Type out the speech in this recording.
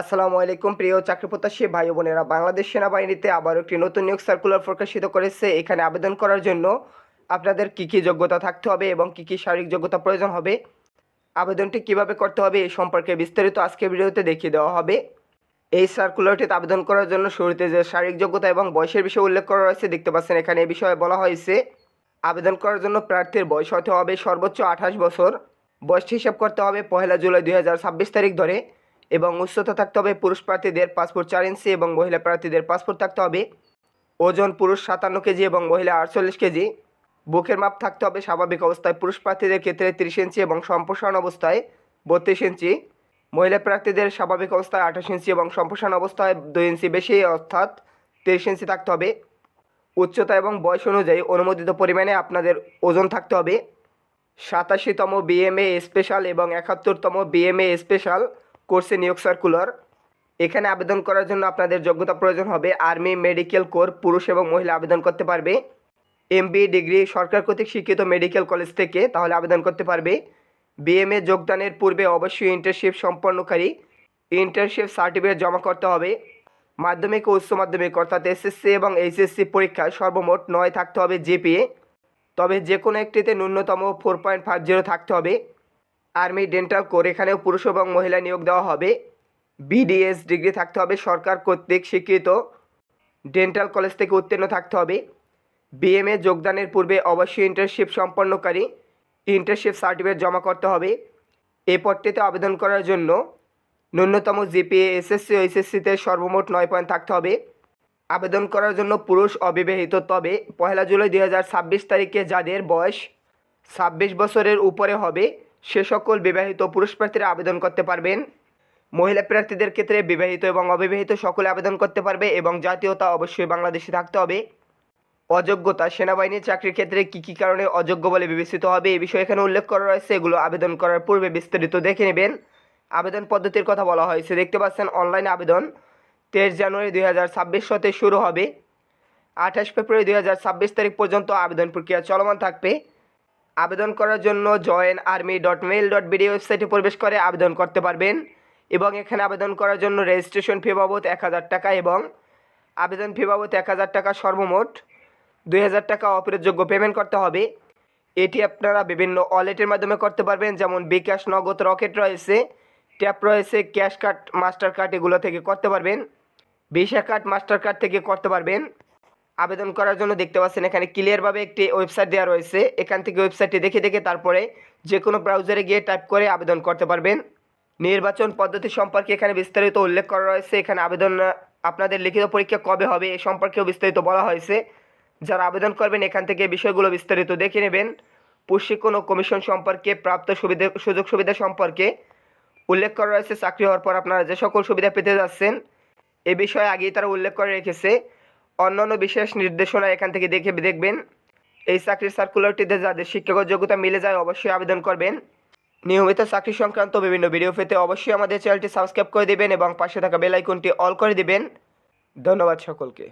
আসসালামু আলাইকুম, প্রিয় চাকরি প্রত্যাশী ভাই বোনেরা। বাংলাদেশ সেনাবাহিনীতে আবার একটি নতুন নিয়োগ সার্কুলার প্রকাশিত করেছে। এখানে আবেদন করার জন্য আপনাদের কী কী যোগ্যতা থাকতে হবে এবং কী কী শারীরিক যোগ্যতা প্রয়োজন হবে, আবেদনটি কীভাবে করতে হবে এই সম্পর্কে বিস্তারিত আজকে ভিডিওতে দেখিয়ে দেওয়া হবে। এই সার্কুলারটিতে আবেদন করার জন্য শুরুতে যে শারীরিক যোগ্যতা এবং বয়সের বিষয়ে উল্লেখ করা রয়েছে, দেখতে পাচ্ছেন এখানে এ বিষয়ে বলা হয়েছে, আবেদন করার জন্য প্রার্থীর বয়স হতে হবে সর্বোচ্চ আঠাশ বছর। বয়সটি হিসাব করতে হবে পহেলা জুলাই দু হাজার ছাব্বিশ তারিখ ধরে। এবং উচ্চতা থাকতে হবে পুরুষ প্রার্থীদের পাসপোর্ট চার ইঞ্চি এবং মহিলা প্রার্থীদের পাসপোর্ট থাকতে হবে ওজন পুরুষ সাতান্ন কেজি এবং মহিলা আটচল্লিশ কেজি। বুকের মাপ থাকতে হবে স্বাভাবিক অবস্থায় পুরুষ প্রার্থীদের ক্ষেত্রে তিরিশ ইঞ্চি এবং সম্প্রসারণ অবস্থায় বত্রিশ ইঞ্চি। মহিলা প্রার্থীদের স্বাভাবিক অবস্থায় আঠাশ ইঞ্চি এবং সম্প্রসারণ অবস্থায় দুই ইঞ্চি বেশি, অর্থাৎ তিরিশ ইঞ্চি থাকতে হবে। উচ্চতা এবং বয়স অনুযায়ী অনুমোদিত পরিমাণে আপনাদের ওজন থাকতে হবে। সাতাশিতম বিএমএ স্পেশাল এবং একাত্তরতম বিএমএ স্পেশাল কোর্সে নিয়োগ সার্কুলার এখানে আবেদন করার জন্য আপনাদের যোগ্যতা প্রয়োজন হবে। আর্মি মেডিকেল কোর পুরুষ এবং মহিলা আবেদন করতে পারবে। এমবি ডিগ্রি সরকার কর্তৃক স্বীকৃত মেডিকেল কলেজ থেকে তাহলে আবেদন করতে পারবে। বিএমএ যোগদানের পূর্বে অবশ্যই ইন্টার্নশিপ সম্পন্নকারী ইন্টার্নশিপ সার্টিফিকেট জমা করতে হবে। মাধ্যমিক ও উচ্চ মাধ্যমিক অর্থাৎ এসএসসি এবং এইচএসসি পরীক্ষায় সর্বমোট নয় থাকতে হবে জিপিএ তবে যে কোনো একটিতে ন্যূনতম ফোর পয়েন্ট ফাইভ জিরো থাকতে হবে। আর্মি, ডেন্টাল, কোর, এখানেও পুরুষ এবং মহিলা নিয়োগ দেওয়া হবে। বিডিএস ডিগ্রি থাকতে হবে, সরকার কর্তৃক স্বীকৃত। ডেন্টাল কলেজ থেকে উত্তীর্ণ থাকতে হবে। বিএমএ যোগদানের পূর্বে অবশ্যই ইন্টার্নশিপ সম্পন্নকারী ইন্টার্নশিপ সার্টিফিকেট জমা করতে হবে। এই পদটিতে আবেদন করার জন্য ন্যূনতম জিপিএ, এসএসসি ও এসএসসিতে সর্বমোট নয় পয়েন্ট থাকতে হবে। আবেদন করার জন্য পুরুষ অবিবাহিত, তবে পয়লা জুলাই দু হাজার ছাব্বিশ তারিখে যাদের বয়স ছাব্বিশ বছরের উপরে হবে সে সকল বিবাহিত পুরুষ প্রার্থীরা আবেদন করতে পারবেন। মহিলা প্রার্থীদের ক্ষেত্রে বিবাহিত এবং অবিবাহিত সকলে আবেদন করতে পারবে এবং জাতীয়তা অবশ্যই বাংলাদেশে থাকতে হবে। অযোগ্যতা, সেনাবাহিনীর চাকরির ক্ষেত্রে কী কী কারণে অযোগ্য বলে বিবেচিত হবে এই বিষয়ে এখানে উল্লেখ করা রয়েছে, এগুলো আবেদন করার পূর্বে বিস্তারিত দেখে নেবেন। আবেদন পদ্ধতির কথা বলা হয়েছে, দেখতে পাচ্ছেন অনলাইন আবেদন। তেইশ জানুয়ারি দুই হাজার ছাব্বিশ হতে শুরু হবে। আঠাশ ফেব্রুয়ারি দুই হাজার ছাব্বিশ তারিখ পর্যন্ত আবেদন প্রক্রিয়া চলমান থাকবে। আবেদন করার জন্য join army dot mil dot BD ওয়েবসাইটে প্রবেশ করে আবেদন করতে পারবেন এবং এখানে আবেদন করার জন্য রেজিস্ট্রেশন ফি বাবদ এক হাজার টাকা এবং আবেদন ফি বাবদ এক হাজার টাকা সর্বমোট দুই হাজার টাকা অপেরযোগ্য পেমেন্ট করতে হবে। এটি আপনারা বিভিন্ন ওয়ালেটের মাধ্যমে করতে পারবেন, যেমন বিকাশ, নগদ, রকেট রয়েছে, ট্যাপ রয়েছে, ক্যাশ কার্ড, মাস্টার কার্ড এগুলো থেকে করতে পারবেন, ভিসা কার্ড, মাস্টার কার্ড থেকে করতে পারবেন। আবেদন করার জন্য দেখতে পাচ্ছেন এখানে ক্লিয়ারভাবে একটি ওয়েবসাইট দেওয়া রয়েছে। এখান থেকে ওয়েবসাইটটি দেখে দেখে তারপরে যে কোনো ব্রাউজারে গিয়ে টাইপ করে আবেদন করতে পারবেন। নির্বাচন পদ্ধতি সম্পর্কে এখানে বিস্তারিত উল্লেখ করা রয়েছে। এখানে আবেদন, আপনাদের লিখিত পরীক্ষা কবে হবে এ সম্পর্কেও বিস্তারিত বলা হয়েছে। যারা আবেদন করবেন, এখান থেকে বিষয়গুলো বিস্তারিত দেখে নেবেন। প্রশিক্ষণ ও কমিশন সম্পর্কে, প্রাপ্ত সুবিধা, সুযোগ সুবিধা সম্পর্কে উল্লেখ করা রয়েছে। চাকরি হওয়ার পর আপনারা যে সকল সুবিধা পেতে যাচ্ছেন, এ বিষয়ে আগেই তারা উল্লেখ করে রেখেছে। অন্যান্য বিশেষ নির্দেশনা এখান থেকে দেখে দেখবেন। এই চাকরির সার্কুলারটিতে যাদের শিক্ষাগত যোগ্যতা মিলে যায় অবশ্যই আবেদন করবেন। নিয়মিত চাকরি সংক্রান্ত বিভিন্ন ভিডিও পেতে অবশ্যই আমাদের চ্যানেলটি সাবস্ক্রাইব করে দেবেন এবং পাশে থাকা বেল আইকনটি অল করে দেবেন। ধন্যবাদ সকলকে।